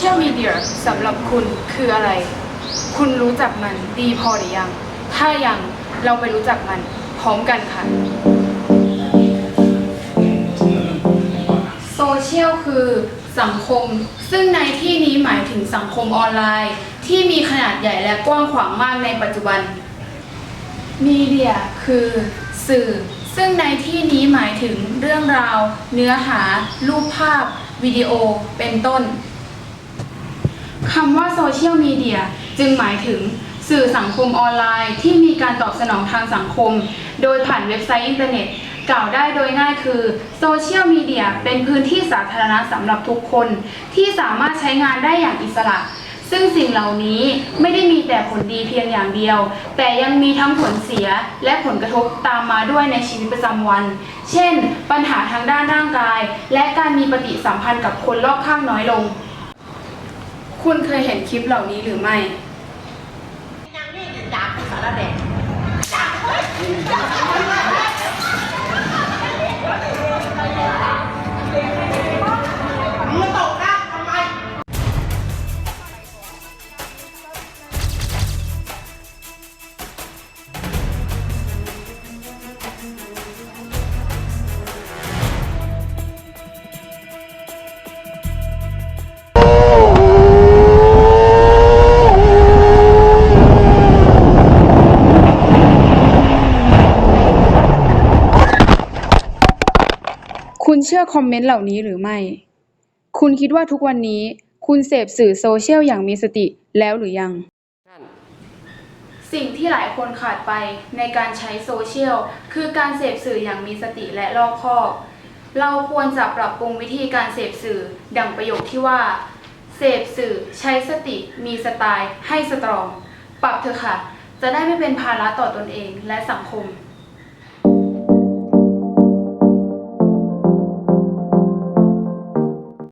เดียสำหรับคุณคืออะไร คุณรู้จักมันดีพอหรือยัง ถ้ายังเราไปรู้จักมันพร้อมกันค่ะ โซเชียลคือสังคม ซึ่งในที่นี้หมายถึงสังคมออนไลน์ ที่มีขนาดใหญ่และกว้างขวางมากในปัจจุบัน มีเดียคือสื่อ ซึ่งในที่นี้หมายถึงเรื่องราว เนื้อหา รูปภาพ วิดีโอ เป็นต้น คำว่าโซเชียลมีเดียจึงหมายถึงสื่อสังคมออนไลน์ที่มีการตอบสนองทางสังคม โดยผ่านเว็บไซต์อินเทอร์เน็ต กล่าวได้โดยง่ายคือโซเชียลมีเดียเป็นพื้นที่สาธารณะสำหรับทุกคน ที่สามารถใช้งานได้อย่างอิสระ ซึ่งสิ่งเหล่านี้ไม่ได้มีแต่ผลดีเพียงอย่างเดียว แต่ยังมีทั้งผลเสียและผลกระทบตามมาด้วยในชีวิตประจำวัน เช่น ปัญหาทางด้านร่างกาย และการมีปฏิสัมพันธ์กับคนรอบข้างน้อยลง คุณเคยเห็นคลิปเหล่านี้หรือไม่ยังนี่จับสารแดงมึง คุณเชื่อคอมเมนต์เหล่านี้หรือไม่ คุณคิดว่าทุกวันนี้คุณเสพสื่อโซเชียลอย่างมีสติแล้วหรือยัง สิ่งที่หลายคนขาดไปในการใช้โซเชียลคือการเสพสื่ออย่างมีสติและรอบคอบ เราควรจะปรับปรุงวิธีการเสพสื่อดังประโยคที่ว่า เสพสื่อใช้สติมีสไตล์ ให้สตรอง ปรับเถอะค่ะ จะได้ไม่เป็นภาระต่อตนเองและสังคม